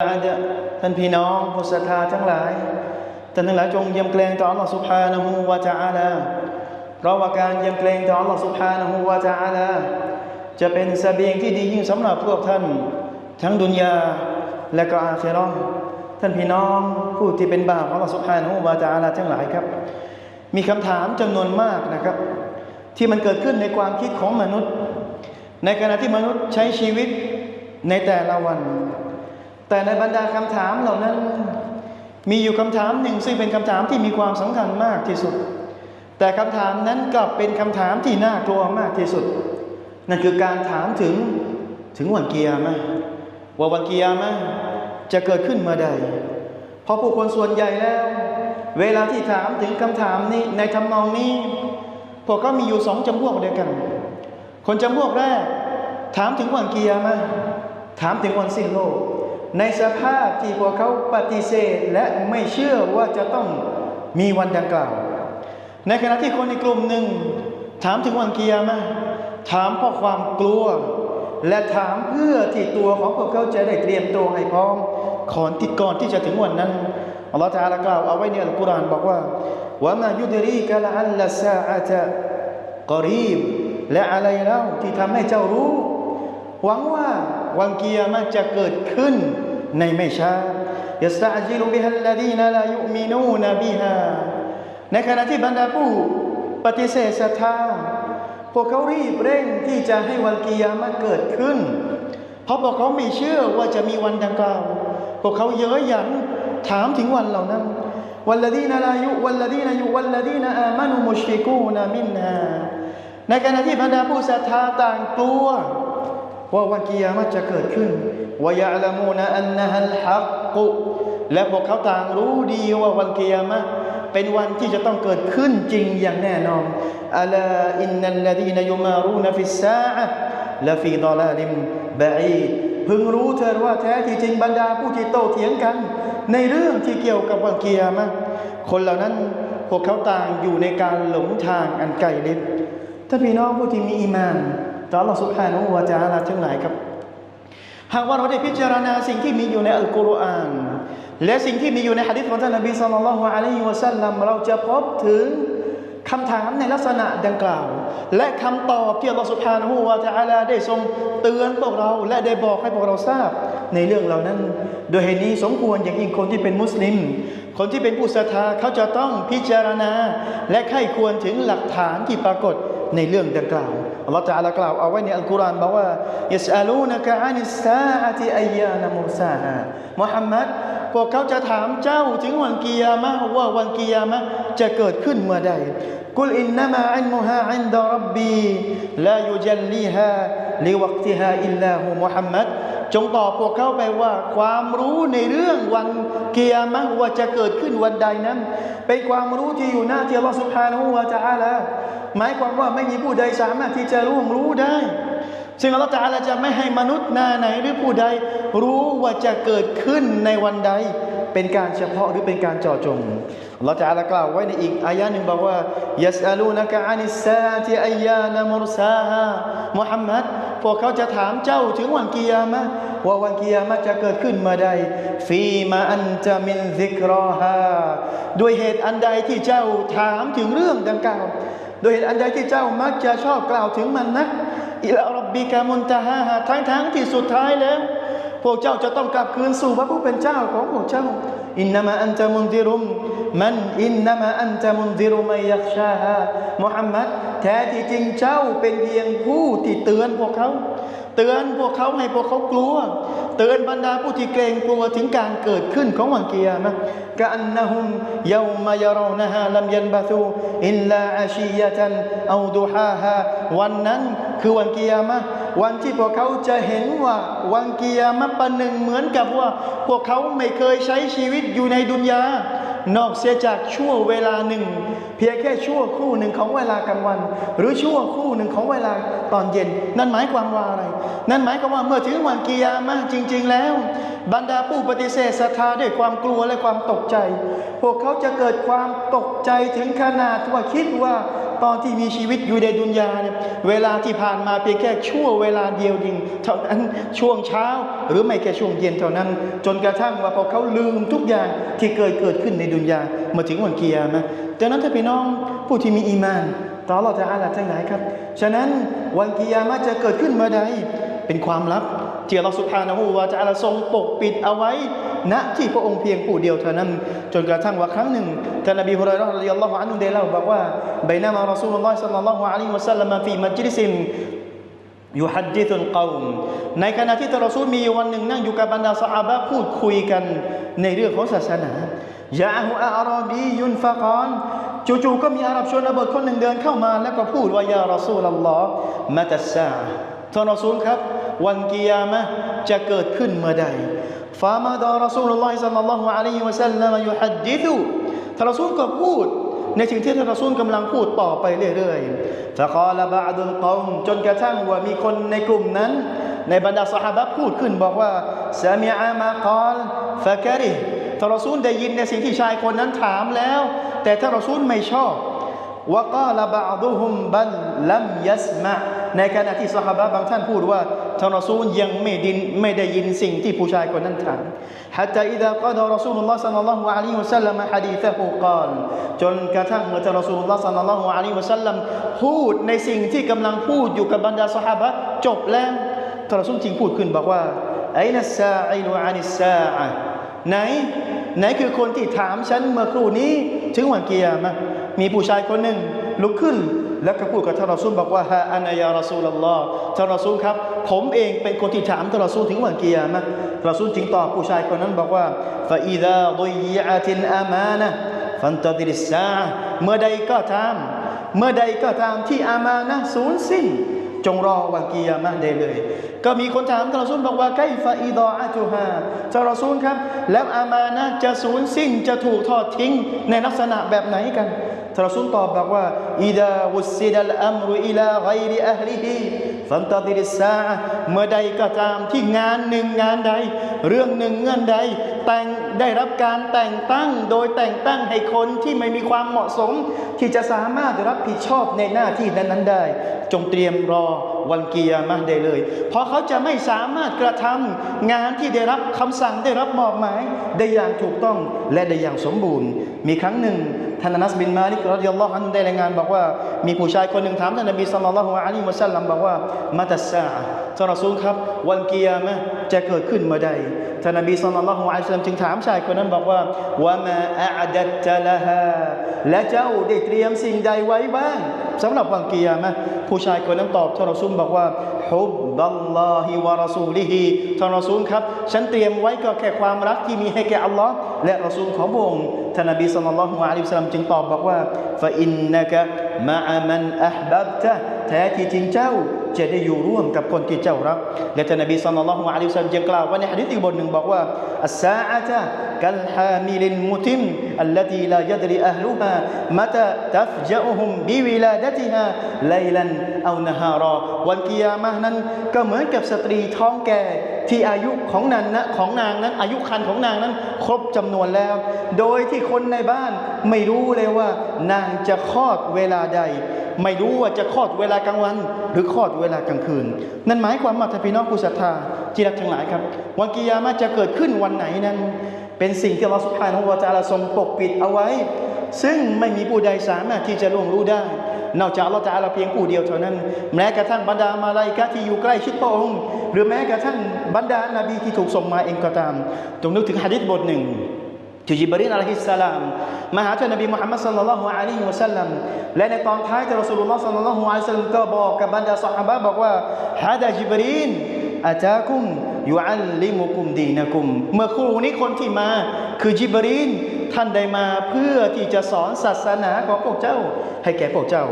อาจจะท่านพี่น้องผู้ศรัทธาทั้งหลายท่านทั้งหลายจงเยี่ยมเกรงต่อ Allah Subhanahu wa Ta'ala เพราะว่าการเยี่ยมเกรงต่อ Allah Subhanahu wa Ta'ala จะเป็นเสบียงที่ดียิ่งสำหรับพวกท่าน ทั้งดุนยาและก็อาคิเราะห์ท่านพี่น้องผู้ที่เป็นบ่าวของ Allah Subhanahu wa Ta'ala ทั้งหลายครับ มีคำถามจำนวนมากนะครับ ที่มันเกิดขึ้นในความคิดของมนุษย์ ในขณะที่มนุษย์ใช้ชีวิตในแต่ละวัน แต่ในบรรดาคำถามเหล่านั้น มีอยู่คำถามหนึ่งซึ่งเป็นคำถามที่มีความสำคัญมากที่สุด แต่คำถามนั้นกลับเป็นคำถามที่น่ากลัวมากที่สุด นั่นคือการถามถึงถึงวันเกียร์มะว่าวันเกียร์มะจะเกิดขึ้นเมื่อใด เพราะผู้คนส่วนใหญ่แล้ว เวลาที่ถามถึงคำถามนี้ในทำนองนี้ พวกก็มีอยู่สองจำพวกเดียวกัน คนจำพวกแรก ถามถึงวันเกียร์มะถามถึงวันสิ้นโลก ในสภาพที่พวกเขาปฏิเสธและไม่เชื่อว่าจะต้องมีวันดังกล่าว ในขณะที่คนในกลุ่มหนึ่ง ถามถึงวันเกียร์มะถามเพราะความกลัว และถามเพื่อที่ตัวของพวกเขาจะได้เตรียมตัวให้พร้อมก่อนที่ก่อนที่จะถึงวันนั้นอัลลอฮฺตาลากล่าวเอาไว้ในอัลกุรอานบอกว่าว่ามายุดรีกะละอัลลซาอะตะกอรีบและอะไรเล่าที่ทำให้เจ้ารู้ หวังว่า วันเกียร์มันจะเกิดขึ้นในไม่ช้ายัสตาจิลุบิฮัลลดีนาลายุมินูนบิฮาในขณะที่บรรดาผู้ปฏิเสธศรัทธาพวกเขารีบเร่งที่จะให้วันกียามาเกิดขึ้น เพราะพวกเขาไม่เชื่อว่าจะมีวันดังกล่าวพวกเขาเย้ยหยันถามถึงวันเหล่านั้นวันละดีนาลายุวันละดีนายุวันละดีนาอามานุมุชริกูนามินฮาในขณะที่บรรดาผู้ศรัทธาต่างกลัว ว่าวันกิยามะจะเกิดขึ้นวายะละมูนอันนะฮัลฮักกุและพวกเขาต่างรู้ดีว่าวันกิยามะเป็นวันที่จะต้องเกิดขึ้นจริงอย่างแน่นอนอัลาอินนัลลดีนยุมารูนฟิสซาอะละฟีดอลาลิมบะอีพึงรู้เถิดว่าแท้ที่จริงบรรดาผู้ที่โต้เถียงกัน ในเรื่องที่เกี่ยวกับวันกิยามะคนเหล่านั้นพวกเขาต่างอยู่ในการหลงทางอันไกลลิบถ้าพี่น้องผู้ที่มีอีมาน ต่อ Allah Subhanahu wa Ta'ala ทั้งหลายครับ หากว่าเราได้พิจารณาสิ่งที่มีอยู่ในอัลกุรอานและสิ่งที่มีอยู่ในหะดีษของท่านนบีศ็อลลัลลอฮุอะลัยฮิวะซัลลัมเราจะพบถึงคำถามในลักษณะดังกล่าว และคำตอบที่อัลลอฮฺ Subhanahu wa Ta'ala ได้ทรงเตือนพวกเราและได้บอกให้พวกเราทราบ ในเรื่องเหล่านั้น โดยเหตุนี้สมควรอย่างยิ่งคนที่เป็นมุสลิม คนที่เป็นผู้ศรัทธาเขาจะต้องพิจารณา และไข้ควรถึงหลักฐานที่ปรากฏ ในเรื่องดังกล่าวอัลลอฮฺตะอาลากล่าวเอาไว้ในอัลกุรอานบอกว่ายัสอาลูนะกะอานิสซาอะติอัยยานะมุซาฮะมุฮัมมัดพวกเขาจะถามเจ้าถึงวันกิยามะว่าวันกิยามะจะเกิดขึ้นเมื่อใดกุลอินนามะอินมุฮะอินดะรับบีลายุจัลลีฮา ลิวักติฮาอิลลาหูมุฮัมมัดจงตอบพวกเขาไปว่า ความรู้ในเรื่องวันเกียร์มะว่าจะเกิดขึ้นวันใดนั้น เป็นความรู้ที่อยู่หน้าที่อัลอสุบฮานะฮูวะจาลาหมายความว่าไม่มีผู้ใดสามารถที่จะร่วงรู้ได้ ซึ่งอัลละอาลาจะไม่ให้มนุษย์หนาไหนหรือผู้ใด รู้ว่าจะเกิดขึ้นในวันใด เป็นการเฉพาะหรือเป็นการเจาะจงอัลลอฮฺตะอาลากล่าวไว้ในอีกอายะหนึ่งบอกว่ายัสอาลูนะกะอานิสซาติอายานะมุรซาฮามุฮัมมัดพวกเขาจะถามเจ้าถึงวันกิยามะว่าวันกิยามะจะเกิดขึ้นเมื่อใดฟีมาอันจะมินซิกรอฮาด้วยเหตุอันใดที่เจ้าถามถึงเรื่องดังกล่าวโดยเหตุอันใดที่เจ้ามักจะชอบกล่าวถึงมันนะอิลารบบิกามุนตาฮาทั้งทั้งๆที่สุดท้ายแล้ว พวกเจ้าจะต้องกลับคืนสู่พระผู้เป็นเจ้าของพวกเจ้าอินนามะอันจะมุนดิรุมมันอินนามะอันจะมุนดิรุมัยยักชาฮะมุฮัมมัดแท้ที่จริงเจ้าเป็นเพียงผู้ที่เตือนพวกเขา เตือนพวกเขาให้พวกเขากลัว เตือนบรรดาผู้ที่เกรงกลัวถึงการเกิดขึ้นของวันกิยามะห์กะอันนะฮุมยาวมายารอนะฮาลัมยันบะตูอิลลาอาชียะตันเอาดุฮาฮาวันนั้นคือวันเกิยามะวันที่พวกเขาจะเห็นว่าวันกิยามะประหนึ่งเหมือนกับว่า พวกเขาไม่เคยใช้ชีวิตอยู่ในดุนยา นอกเสียจากชั่วเวลาหนึ่ง เพียงแค่ชั่วครู่หนึ่งของเวลากลางวัน หรือชั่วครู่หนึ่งของเวลาตอนเย็น นั่นหมายความว่าอะไร นั่นหมายความว่าเมื่อถึงวันกิยามะจริง ๆ แล้ว บรรดาผู้ปฏิเสธศรัทธาด้วยความกลัวและความตกใจ พวกเขาจะเกิดความตกใจถึงขนาดว่าคิดว่า ตอนที่มีชีวิตอยู่ในดุนยาเนี่ยเวลาที่ผ่านมาเพียงแค่ชั่วเวลาเดียวดิงเท่านั้นช่วงเช้า หรือไม่แค่ช่วงเย็นเท่านั้น จนกระทั่งว่าพอเขาลืมทุกอย่างที่เกิดเกิดขึ้นในดุนยามาถึงวันเกียร์นะดังนั้นถ้าพี่น้องผู้ที่มีอีมานต่อเราจะอาลาทั้งหลายครับ ฉะนั้นวันกิยามะจะเกิดขึ้นเมื่อใดเป็นความลับ ที่อัลลอฮฺสุบฮานะฮูวาจะอาลาทรงปกปิดเอาไว้ณที่พระองค์เพียงผู้เดียวเท่านั้น จนกระทั่งว่าครั้งหนึ่งท่านนบีฮุไรเราะห์รดิยัลลอฮุอันฮุได้เล่าบอกว่าบนามารอซูลุลลอฮ์สัลลัลลอฮุอะลัยฮิวะสัลลัมฟีมัจลิซินยุฮัดดิซุลกอมในขณะที่ท่านรอซูลมีอยู่วันหนึ่งนั่งอยู่กับบรรดาสหายพูดคุยกันในเรื่องของศาสนายาฮูอาราบียุนฟะกอนจู่ๆก็มีอาหรับชนระเบทคนหนึ่งเดินเข้ามา แล้วก็พูดว่ายารอซูลลอฮ์มะตัสซาท่านรอซูลครับ วันกิยามะจะเกิดขึ้นเมื่อใดฟามาดารอซูลุลลอฮิสัลลัลลอฮุอะลัยฮิวะสัลลัมยุฮัดดิซุท่านรอซูลก็พูด ในสิ่งที่ท่านรอซูลกำลังพูดต่อไปเรื่อยๆฟะกาลบะอดุลกอมจนกระทั่งว่ามีคนในกลุ่มนั้น ในบรรดาสหายพูดขึ้นบอกว่าซามิอามาคอลฟะกะริท่านรอซูลได้ยินในสิ่งที่ชายคนนั้นถามแล้ว แต่ท่านรอซูลไม่ชอบวะกาลบะอดุฮุมบัลลัมยัสมะในขณะที่สหายบางท่านพูดว่า ท่านรอซูลยังไม่ดินไม่ได้ยินสิ่งที่ผู้ชายคนนั้นถาม حتى إذا قضى رسول الله صلى الله عليه وسلم حديثه قال จนกระทั่งเมื่อท่านรอซูลุลลอฮ์สัลลัลลอฮุอะลัยฮิวะสัลลัมพูดในสิ่งที่กำลังพูดอยู่กับบรรดาสหายจบแล้วท่านรอซูลจริงพูดขึ้นบอกว่าไอนัสซาอิลุอานิสซาอะไหน ไหนคือคนที่ถามฉันเมื่อครู่นี้ถึงวันเกียร์มามีผู้ชายคนหนึ่งลุกขึ้น แล้วก็พูดกับท่านรอซูลบอกว่าฮะอันยารอซูลลอท่านรอซูลครับ ผมเองเป็นคนที่ถามท่านรอซูลถึงวันเกียร์มะรอซูลจึงตอบผู้ชายคนนั้นบอกว่าฟาอิดาดุยอาตินอามานะฟันตดิริสซาเมื่อใดก็ตาม เมื่อใดก็ตามที่อามานะสูญสิ้น จงรอวันกิยามะได้เลย ก็มีคนถามท่านรอซูลบอกว่าไกฟาอีดออาจูฮาท่านรอซูลครับ แล้วอามานะจะสูญสิ้นจะถูกทอดทิ้งในลักษณะแบบไหนกันท่านรอซูลตอบบอกว่าอิดาวุสิดัลอัมรุอิลาไกริอัลลิฮี ฟันตดิริสซาเมื่อใดก็ตามที่งานหนึ่งงานใด เรื่องหนึ่งเงื่อนใด แต่งได้รับการแต่งตั้งโดยแต่งตั้งให้คนที่ไม่มีความเหมาะสม ที่จะสามารถรับผิดชอบในหน้าที่นั้นๆได้ จงเตรียมรอ วันเกียร์มาได้เลย เพราะเขาจะไม่สามารถกระทำงานที่ได้รับคำสั่งได้รับมอบหมายได้อย่างถูกต้องและได้อย่างสมบูรณ์ มีครั้งหนึ่งท่านอนัสบินมาลิกรดิยัลลอฮุอันได้รายงานบอกว่ามีผู้ชายคนหนึ่งถามท่านนบีสัลลัลลอฮุอะลัยฮิวะสัลลัมบอกว่ามาตัสซา ท่านรอซูลครับ วันเกียร์มะจะเกิดขึ้นเมื่อใดท่านนบีสัลลัลลอฮุอะลัยฮิวะสัลลัมจึงถามชายคนนั้นบอกว่าวะมาอะดัตตะละฮาและเจ้าได้เตรียมสิ่งใดไว้บ้างสำหรับวันเกียร์มะผู้ชายคนนั้นตอบท่านรอซูลบอกว่าฮุบบัลลอฮิวะรอซูลิฮิท่านรอซูลครับ ฉันเตรียมไว้ก็แค่ความรักที่มีให้แก่อัลลอฮ์และรอซูลของพระองค์ท่านนบีสัลลัลลอฮุอะลัยฮิวะสัลลัมจึงตอบบอกว่าฟาอินนะกะมะอะมันอะห์บับตะแท้ที่จริงเจ้า จะได้อยู่ร่วมกับคนที่เจ้ารักและท่านนบีสัลลัลลอฮุอะลัยฮิวะสัลลัมจึงกล่าวว่าในหะดีษอีกบทหนึ่งบอกว่าอัสซาอะตะกัลฮามิลิลมุติม التي لا يدري أهلها متى تفجأهم بولادتها ليلا أو نهارا วันกิยามะห์นั้นก็เหมือนกับสตรีท้องแก่ที่อายุของนางนะของนางนั้น อายุคันของนางนั้น ครบจำนวนแล้ว โดยที่คนในบ้านไม่รู้เลยว่า นางจะคลอดเวลาใด ไม่รู้ว่าจะคลอดเวลากลางวัน หรือคลอดเวลากลางคืน นั่นหมายความว่าท่านพี่น้องผู้ศรัทธาที่รักทั้งหลายครับ วันกิยามะห์จะเกิดขึ้นวันไหนนั้น เป็นสิ่งที่เราสุภาพของวาจาราทรงปกปิดเอาไว้ ซึ่งไม่มีผู้ใดสามารถที่จะล่วงรู้ได้นอกจากเราจะอาเพียงผู้เดียวเท่านั้น แม้กระทั่งบรรดามาลายกะที่อยู่ใกล้ชิดพระองค์ หรือแม้กระทั่งบรรดานาบีที่ถูกส่งมาเองก็ตามจงนึกถึงฮะดิษบทหนึ่ง ที่จิบรีนอะลัยฮิสสลามมาหาท่านนบีมุฮัมมัดสัลลัลลอฮุอะลัยฮิวะสัลลัมและในตอนท้ายท่านรอสูลุลลอฮ์สัลลัลลอฮุอะลัยฮิวะสัลลัมก็บอกกับบรรดาสหายบอกว่าฮะดาจิบรีนอาจากุมยุอัลลิมุกุมดีนะกุม เมื่อครู่นี้คนที่มาคือจิบรีน ท่านได้มาเพื่อที่จะสอนศาสนาของพวกเจ้า ให้แก่พวกเจ้า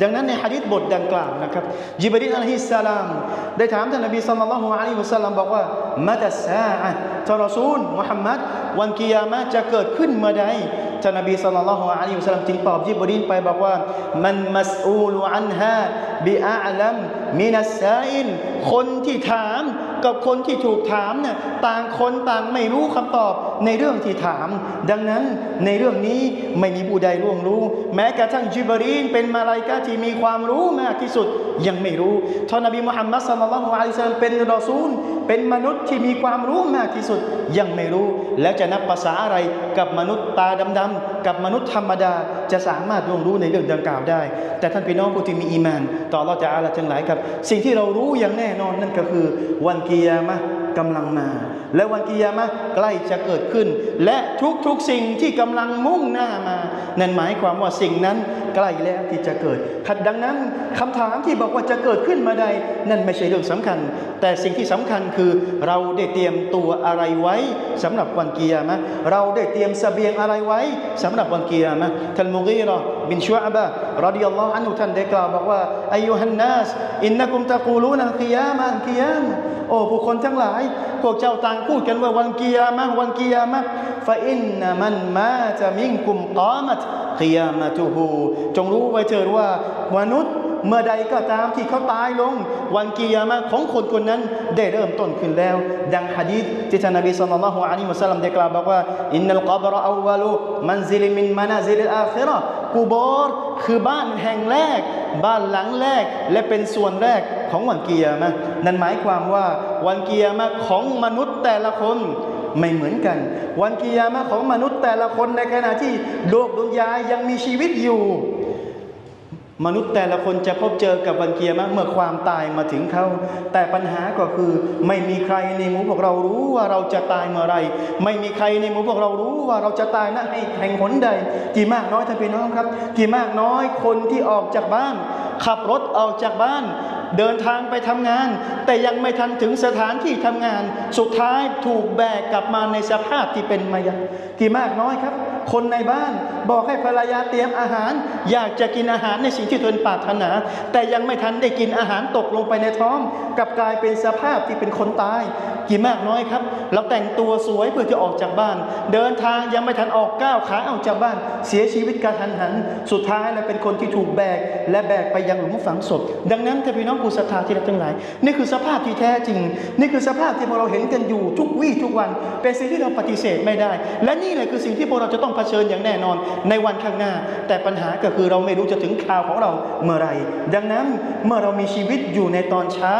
ดังนั้นในฮะดิษบทดังกล่าวนะครับจิบรีนอะลัยฮิสสลาม ได้ถามท่านนบีสัลลัลลอฮุอะลัยฮิวะสัลลัมบอกว่ามาตัสซาอะทารอซูลมุฮัมมัดวันกิยามะจะเกิดขึ้นเมื่อใดท่านนบีสัลลัลลอฮุอะลัยฮิวะสัลลัมจึงตอบจิบรีนไปบอกว่ามันมัสอูลอันฮาบิอาลัมมินัสซาอินคนที่ถามกับคนที่ถูกถามเนี่ยต่างคนต่างไม่รู้คำตอบในเรื่องที่ถาม ดังนั้นในเรื่องนี้ไม่มีผู้ใดล่วงรู้ แม้กระทั่งจิบรีนเป็นมาลายกาที่มีความรู้มากที่สุดยังไม่รู้ท่านนบีมุฮัมมัดสัลลัลลอฮุอะลัยฮิวะซัลเป็นรอซูล เป็นมนุษย์ที่มีความรู้มากที่สุดยังไม่รู้ แล้วจะนับภาษาอะไรกับมนุษย์ตาดำๆกับมนุษย์ธรรมดาจะสามารถล่วงรู้ในเรื่องดังกล่าวได้ แต่ท่านพี่น้องผู้ที่มีอีมาน ต่อเราจะอาลาทั้งหลายครับ สิ่งที่เรารู้อย่างแน่นอนนั่นก็คือวันกิยามะ กำลังมา และวันกิยามะใกล้จะเกิดขึ้น และทุกๆสิ่งที่กำลังมุ่งหน้ามา นั่นหมายความว่าสิ่งนั้น ใกล้แล้วที่จะเกิดขัดดังนั้นคำถามที่บอกว่าจะเกิดขึ้นมาใด นั่นไม่ใช่เรื่องสำคัญ แต่สิ่งที่สำคัญคือเราได้เตรียมตัวอะไรไว้สำหรับวันเกิยามะเราได้เตรียมสเสบียงอะไรไว้สำหรับวันเกิยามะท่านมุกีเราบินชัวบะรอดิยัลลอฮุอันุท่านได้กล่าวบอกว่าอายุฮันนัสอินนักุมตะกูลูนัลกิยามะอัลกิยามโอ้ผู้คนทั้งหลาย พวกเจ้าต่างพูดกันว่าวันกิยามะวันกิยามะฟาอินนมันมาจะมิงกุมกามัต กิยามะตุฮูจงรู้ไว้เถิดว่ามนุษย์เมื่อใดก็ตามที่เขาตายลง วันกิยามะของคนคนนั้นได้เริ่มต้นขึ้นแล้ว ดังฮะดีษที่ท่านนบีศ็อลลัลลอฮุอะลัยฮิวะซัลลัมได้กล่าวบอกว่าอินนัลกับรออวลุมันซิลิมินมานาซิลอาคิระกูบอรคือบ้านแห่งแรก บ้านหลังแรกและเป็นส่วนแรกของวันกิยามะนั่นหมายความว่าวันกิยามะของมนุษย์แต่ละคนไม่เหมือนกัน วันกิยามะของมนุษย์ แต่ละคนในขณะที่โลกดุนยายังมีชีวิตอยู่ มนุษย์แต่ละคนจะพบเจอกับวันเกียรมเมื่อความตายมาถึงเขา แต่ปัญหาก็คือไม่มีใครในหมู่พวกเรารู้ว่าเราจะตายเมื่อไร ไม่มีใครในหมู่พวกเรารู้ว่าเราจะตายณแห่งหนใด กี่มากน้อยท่านพี่น้องครับ กี่มากน้อยคนที่ออกจากบ้าน ขับรถออกจากบ้าน เดินทางไปทำงาน แต่ยังไม่ทันถึงสถานที่ทำงาน สุดท้ายถูกแบกกลับมาในสภาพที่เป็นมายากี่มากน้อยครับ คนในบ้านบอกให้ภรรยาเตรียมอาหาร อยากจะกินอาหารในสิ่งที่ตนปรารถนา แต่ยังไม่ทันได้กินอาหารตกลงไปในท้องกลับกลายเป็นสภาพที่เป็นคนตาย กี่มากน้อยครับ เราแต่งตัวสวยเพื่อจะออกจากบ้าน เดินทางยังไม่ทันออกก้าวขาออกจากบ้าน เสียชีวิตกระทันหัน สุดท้ายแล้วเป็นคนที่ถูกแบก และแบกไปยังหลุมฝังศพ ดังนั้นท่านพี่น้องผู้ศรัทธาที่รักทั้งหลาย นี่คือสภาพที่แท้จริง นี่คือสภาพที่พวกเราเห็นกันอยู่ทุกวี่ทุกวัน เป็นสิ่งที่เราปฏิเสธไม่ได้ และนี่แหละคือสิ่งที่พวกเราจะต้องเผชิญอย่างแน่นอนในวันข้างหน้า แต่ปัญหาก็คือเราไม่รู้จะถึงคราวของเราเมื่อไหรดังนั้นเมื่อเรามีชีวิตอยู่ในตอนเช้า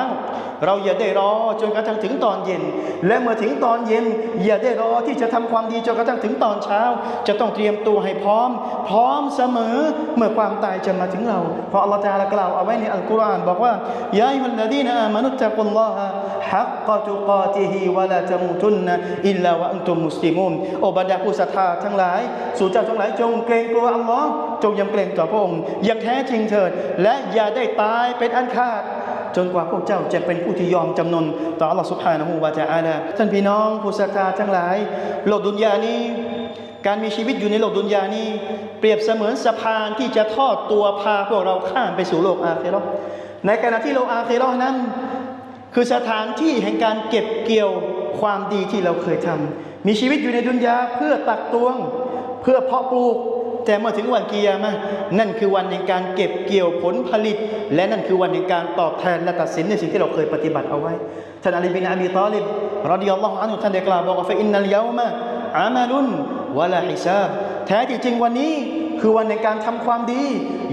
เราอย่าได้รอจนกระทั่งถึงตอนเย็น และเมื่อถึงตอนเย็น อย่าได้รอที่จะทำความดีจนกระทั่งถึงตอนเช้า จะต้องเตรียมตัวให้พร้อม พร้อมเสมอเมื่อความตายจะมาถึงเรา เพราะอัลลอฮฺตาลากล่าวเอาไว้ในอัลกุรอานบอกว่ายาอิมัลลดีนอามานุตตะกุลลอฮะฮักกะตุกาติฮิวะลาตะมูตุนนะอิลลาวะอันตุมมุสลิมุนโอบรรดาผู้ศรัทธาทั้งหลาย สู่เจ้าทั้งหลายจงเกรงกลัวอัลลอฮ์จงยำเกรงต่อพระองค์อย่างแท้จริงเถิด และอย่าได้ตายเป็นอันขาด จนกว่าพวกเจ้าจะเป็นผู้ที่ยอมจำนนต่อ Allah Subhanahu wa Taala ท่านพี่น้องผู้ศรัทธาทั้งหลาย โลกดุนยานี้ การมีชีวิตอยู่ในโลกดุนยานี้ เปรียบเสมือนสะพานที่จะทอดตัวพาพวกเราข้ามไปสู่โลกอาเคเรในขณะที่โลกอาเคเรนั้น คือสถานที่แห่งการเก็บเกี่ยวความดีที่เราเคยทำมีชีวิตอยู่ในดุนยาเพื่อตักตวง เพื่อเพาะปลูก แต่เมื่อถึงวันกิยามะนั่นคือวันแห่งการเก็บเกี่ยวผลผลิต และนั่นคือวันแห่งการตอบแทนและตัดสินในสิ่งที่เราเคยปฏิบัติเอาไว้ท่านอาลีบินอาบีตอลิบรดิยัลลอฮุอันฮุท่านได้กล่าวบอกว่าฟอินนัลยามะอามาลุนวะลาฮิซาบแท้ที่จริงวันนี้คือวันแห่งการทำความดี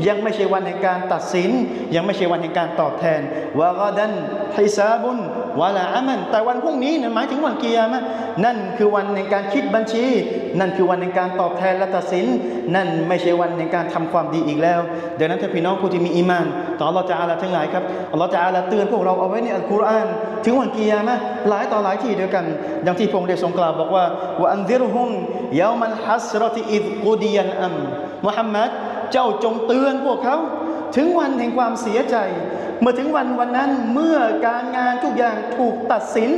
ยังไม่ใช่วันแห่งการตัดสิน ยังไม่ใช่วันแห่งการตอบแทนวะกดันฮิซาบุนวะลาอามัน แต่วันพรุ่งนี้เนี่ยหมายถึงวันเกิยามะนั่นคือวันแห่งการคิดบัญชี นั่นคือวันแห่งการตอบแทนและตัดสิน นั่นไม่ใช่วันแห่งการทำความดีอีกแล้ว ดังนั้นถ้าพี่น้องผู้ที่มีอีมาน ต่ออัลลอฮฺจะอาลาทั้งหลายครับอัลลอฮฺจะอาลาเตือนพวกเราเอาไว้ในอัลกุรอานถึงวันเกิยามะหลายต่อหลายที่เด้วกันอย่างที่พงค์ได้ทรงกล่าวบอกว่าว่าอันซิรฮุมยามันฮัสรติอิดกุดียันอัมมุฮัมมัดเจ้าจงเตือนพวกเขา ถึงวันแห่งความเสียใจ เมื่อถึงวันวันนั้นเมื่อการงานทุกอย่างถูกตัดสิน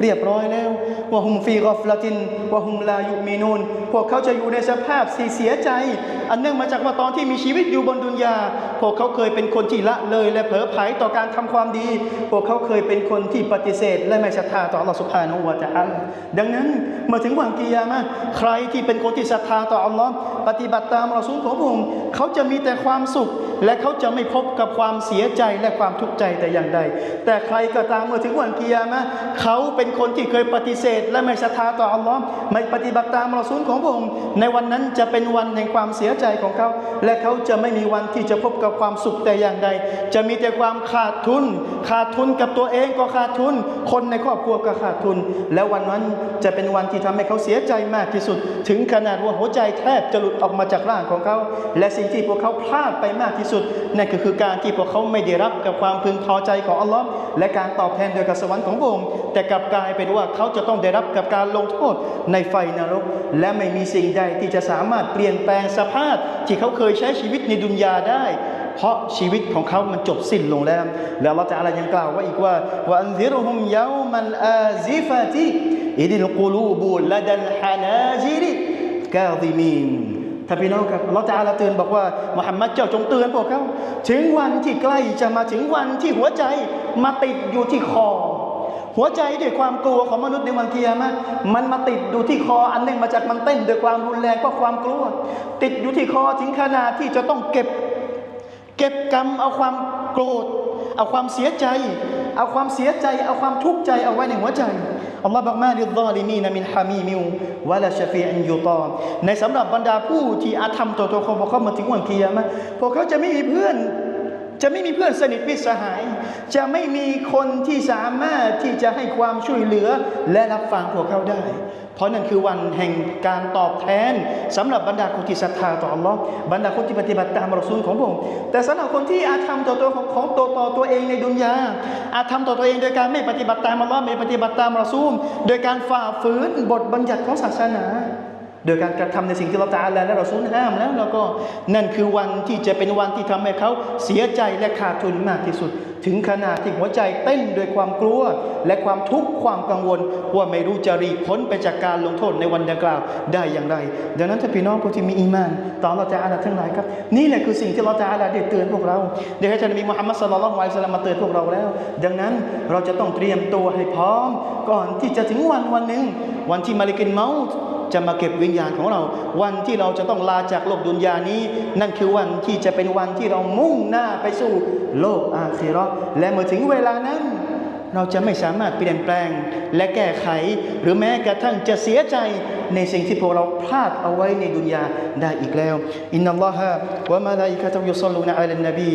เรียบร้อยแล้วว่าฮุมฟีกอฟลาตินว่าฮุมลายุมีนูนพวกเขาจะอยู่ในสภาพสีเสียใจ อันเนื่องมาจากว่าตอนที่มีชีวิตอยู่บนดุนยา พวกเขาเคยเป็นคนที่ละเลย และเผลอไผลต่อการทำความดี พวกเขาเคยเป็นคนที่ปฏิเสธ และไม่ศรัทธาต่อ Allah Subhanahu wa Ta'ala ดังนั้นเมื่อถึงวันกิยามะใครที่เป็นคนที่ศรัทธาต่อ Allah ปฏิบัติตามรอซูลของพระองค์เขาจะมีแต่ความสุข และเขาจะไม่พบกับความเสียใจและความทุกข์ใจแต่อย่างใด แต่ใครก็ตามเมื่อถึงวันกิยามะเขาเป็นคนที่เคยปฏิเสธ และไม่ศรัทธาต่ออัลลอฮ์ไม่ปฏิบัติตามรอซูลของพระองค์ในวันนั้นจะเป็นวันแห่งความเสียใจของเขา และเขาจะไม่มีวันที่จะพบกับความสุขแต่อย่างใด จะมีแต่ความขาดทุน ขาดทุนกับตัวเองก็ขาดทุน คนในครอบครัวก็ขาดทุน แล้ววันนั้นจะเป็นวันที่ทำให้เขาเสียใจมากที่สุด ถึงขนาดว่าหัวใจแทบจะหลุดออกมาจากร่างของเขา และสิ่งที่พวกเขาพลาดไปมากที่สุดนั่นก็คือการที่พวกเขาไม่ได้รับกับความพึงพอใจของอัลลอฮ์และการตอบแทนโดยกับสวรรค์ของพระองค์แต่กลับกลายเป็นว่าเขาจะต้องได้รับกับการลงโทษในไฟนรก และไม่มีสิ่งใดที่จะสามารถเปลี่ยนแปลงสภาพที่เขาเคยใช้ชีวิตในดุนยาได้ เพราะชีวิตของเขามันจบสิ้นลงแล้ว แล้วเราจะอะไรยังกล่าวว่าอีกว่าว่าอันซิรฮุมยามันอาซิฟะติอิดิลกุลูบูละดัลฮานาจิริกาซิมีนถ้าพี่น้องครับเราจะอาลาเตือนบอกว่ามุฮัมมัดเจ้าจงเตือนพวกเขาถึงวันที่ใกล้จะมาถึงวันที่หัวใจมาติดอยู่ที่คอ หัวใจด้วยความกลัวของมนุษย์ในวันเกียรมะมันมาติดอยู่ที่คออันหนึ่องมาจากมันเต้นด้วยความรุนแรงเพราะความกลัว ติดอยู่ที่คอถึงขนาดที่จะต้องเก็บ เก็บกรรมเอาความโกรธ เอาความเสียใจ เอาความเสียใจ เอาความทุกข์ใจเอาไว้ในหัวใจอัลลอฮ์บอกมาลิลซาลิมีนมินฮามีมิววะลาชฟีอันยูตอในสำหรับบรรดาผู้ที่อาธรรมต่อตัวเขาพอเขามาถึงวันเกียรมะพวกเขาจะไม่มีเพื่อน จะไม่มีเพื่อนสนิทมิตรสหาย จะไม่มีคนที่สามารถที่จะให้ความช่วยเหลือและรับฟังพวกเขาได้ เพราะนั่นคือวันแห่งการตอบแทนสำหรับบรรดาคนที่ศรัทธาต่ออัลลอฮ์บรรดาคนที่ปฏิบัติตามรอซูลของพระองค์แต่สำหรับคนที่อาจทำต่อตัวของของตัวต่อตัวเองในดุนยาอาจทำต่อตัวเองโดยการไม่ปฏิบัติตามอัลลอฮ์ไม่ปฏิบัติตามรอซูล โดยการฝ่าฝืนบทบัญญัติของศาสนา โดยการกระทำในสิ่งที่เราตาแล้วและเราสูญห้ามแล้ว แล้วก็นั่นคือวันที่จะเป็นวันที่ทำให้เขาเสียใจและขาดทุนมากที่สุด ถึงขนาดที่หัวใจเต้นด้วยความกลัว และความทุกข์ความกังวล ว่าไม่รู้จะรีพ้นไปจากการลงโทษในวันดังกล่าวได้อย่างไร ดังนั้นถ้าพี่น้องผู้ที่มีอีมานต่อเราจะอาลาทั้งหลายครับ นี่แหละคือสิ่งที่เราจะอาลาได้เตือนพวกเราได้ให้ท่านนบีมุฮัมมัดสุลลัลลอฮุอะลัยฮิวะซัลลัมมาเตือนพวกเราแล้ว ดังนั้นเราจะต้องเตรียมตัวให้พร้อม ก่อนที่จะถึงวันวันหนึ่งวันที่มาลิกินเมาต์ จะมาเก็บวิญญาณของเรา วันที่เราจะต้องลาจากโลกดุนยานี้ นั่นคือวันที่จะเป็นวันที่เรามุ่งหน้าไปสู่โลกอาคีราะห์และเมื่อถึงเวลานั้น เราจะไม่สามารถเปลี่ยนแปลงและแก้ไข หรือแม้กระทั่งจะเสียใจในสิ่งที่พวกเราพลาดเอาไว้ในดุนยาได้อีกแล้วอินนัลลอฮะวะมะลาอิกะตุยุศ็อลลูนะอะลันนบี